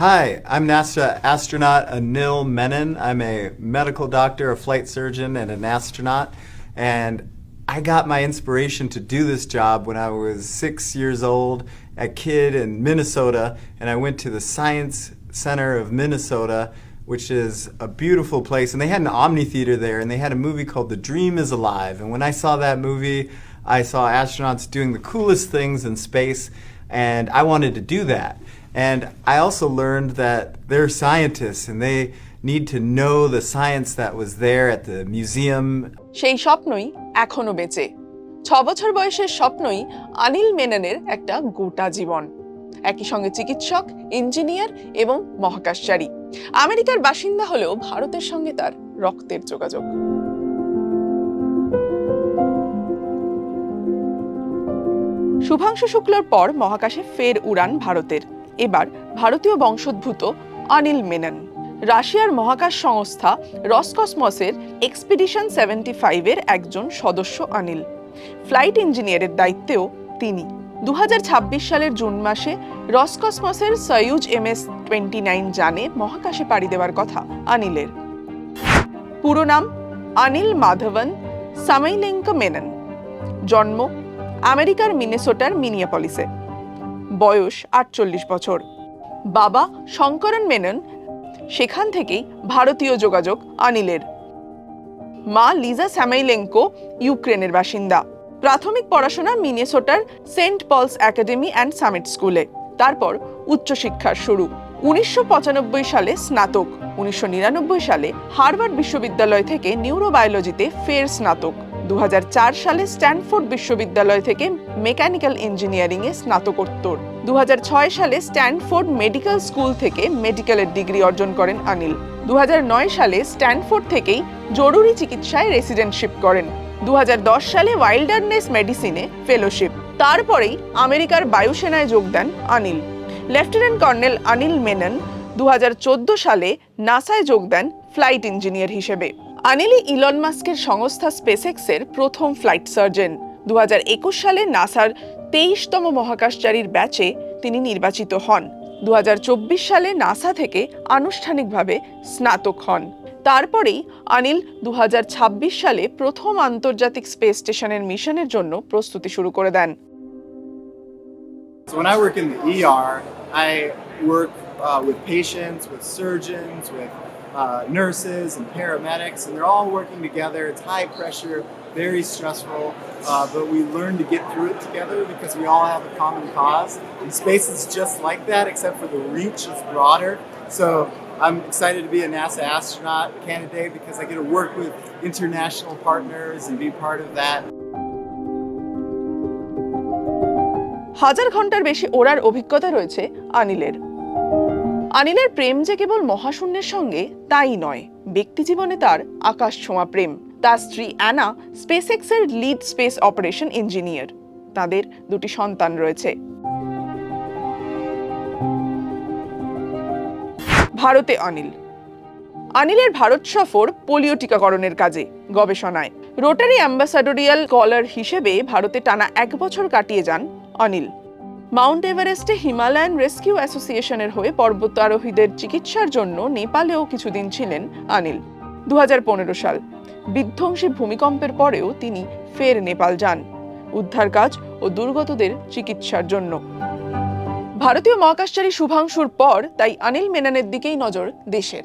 Hi, I'm NASA astronaut Anil Menon. I'm a medical doctor, a flight surgeon, and an astronaut. And I got my inspiration to do this job when I was six years old, a kid in Minnesota, and I went to the Science Center of Minnesota, which is a beautiful place. And they had an Omni Theater there, and they had a movie called The Dream is Alive. And when I saw that movie, I saw astronauts doing the coolest things in space, and I wanted to do that. And I also learned that they're scientists and they need to know the science that was there at the museum. সেই স্বপ্নই এখনও বেঁচে। ছ বছর বয়সের স্বপ্নই অনিল মেননের একটা গোটা জীবন। একই সঙ্গে চিকিৎসক, ইঞ্জিনিয়ার এবং মহাকাশচারী। আমেরিকার বাসিন্দা হলেও ভারতের সঙ্গে তার রক্তের যোগাযোগ। শুভাংশু শুক্লর পর মহাকাশে ফের উড়ান ভারতের। এবার ভারতীয় বংশোদ্ভূত অনিল মেনন। রাশিয়ার মহাকাশ সংস্থা রসকসমসের এক্সপিডিশন সেভেন্টি ফাইভের একজন সদস্য অনিল। ফ্লাইট ইঞ্জিনিয়ারের দায়িত্বেও তিনি। দুহাজার ছাব্বিশ সালের জুন মাসে রসকসমসের Soyuz M S twenty nine যানে মহাকাশে পাড়ি দেওয়ার কথা অনিলের। পুরো নাম অনিল মাধবন সামাইলেঙ্ক মেনন। জন্ম আমেরিকার মিনেসোটার মিনিয়াপলিসে। বয়স আটচল্লিশ বছর। বাবা শঙ্করন মেনন, সেখান থেকেই ভারতীয় যোগাযোগ আনিলের। মা লিজা স্যামাইলেঙ্কো, ইউক্রেনের বাসিন্দা। প্রাথমিক পড়াশোনা মিনেসোটার Saint Paul's Academy and Summit স্কুলে। তারপর উচ্চশিক্ষার শুরু। উনিশশো পঁচানব্বই সালে স্নাতক, উনিশশো নিরানব্বই সালে হার্ভার্ড বিশ্ববিদ্যালয় থেকে নিউরোবায়োলজিতে ফের স্নাতক। দু হাজার চার সালে স্ট্যানফোর্ড বিশ্ববিদ্যালয় থেকে মেকানিক্যাল ইঞ্জিনিয়ারিংয়ে স্নাতকোত্তর। দুহাজার ছয় সালে স্ট্যানফোর্ড মেডিকেল স্কুল থেকে মেডিকেলের ডিগ্রি অর্জন করেন দুহাজার নয় সালে স্ট্যানফোর্ড থেকেই জরুরি চিকিৎসায় রেসিডেন্টশিপ করেন। দু হাজার দশ সালে ওয়াইল্ডারনেস মেডিসিনে ফেলোশিপ। তারপরেই আমেরিকার বায়ুসেনায় যোগ দেন অনিল লেফটেন্যান্ট কর্নেল অনিল মেনন দু হাজার চোদ্দ সালে নাসায় যোগ দেন ফ্লাইট ইঞ্জিনিয়ার হিসেবে। অনিলই ইলন মাস্কের সংস্থা স্পেসএক্সের প্রথম ফ্লাইট সার্জন। দু হাজার একুশ সালে নাসার তেইশতম মহাকাশচারীর ব্যাচে তিনি নির্বাচিত হন। দু হাজার চব্বিশ সালে নাসা থেকে আনুষ্ঠানিকভাবে স্নাতক হন। তারপরেই অনিল দু সালে প্রথম আন্তর্জাতিক স্পেস স্টেশনের মিশনের জন্য প্রস্তুতি শুরু করে দেন। Work uh, with patients, with surgeons, with uh, nurses and paramedics, and they're all working together. It's high pressure, very stressful, uh, but we learn to get through it together because we all have a common cause. And space is just like that, except for the reach is broader. So I'm excited to be a NASA astronaut candidate because I get to work with international partners and be part of that. হাজার ঘন্টার বেশি ওড়ার অভিজ্ঞতা রয়েছে অনিলের অনিলের প্রেম যে কেবল মহাশূন্যের সঙ্গে, তাই নয়। ব্যক্তি জীবনে তার আকাশ ছোঁয়া প্রেম। তার স্ত্রী অ্যানা, স্পেসএক্সের লিড স্পেস অপারেশন ইঞ্জিনিয়ার। তাদের দুটি সন্তান রয়েছে। ভারতে অনিল। অনিলের ভারত সফর পোলিও টিকাকরণের কাজে, গবেষণায়। রোটারি অ্যাম্বাসাডোরিয়াল কলার হিসেবে ভারতে টানা এক বছর কাটিয়ে যান অনিল। মাউন্ট এভারেস্টে হিমালয়ান রেস্কিউ অ্যাসোসিয়েশনের হয়ে পর্বতারোহীদের চিকিৎসার জন্য নেপালেও কিছুদিন ছিলেন অনিল দু সাল, বিধ্বংসী ভূমিকম্পের পরেও তিনি ফের নেপাল যান। উদ্ধার কাজ ও দুর্গতদের চিকিৎসার জন্য। ভারতীয় মহাকাশচারী শুভাংশুর পর তাই অনিল মেনানের দিকেই নজর দেশের।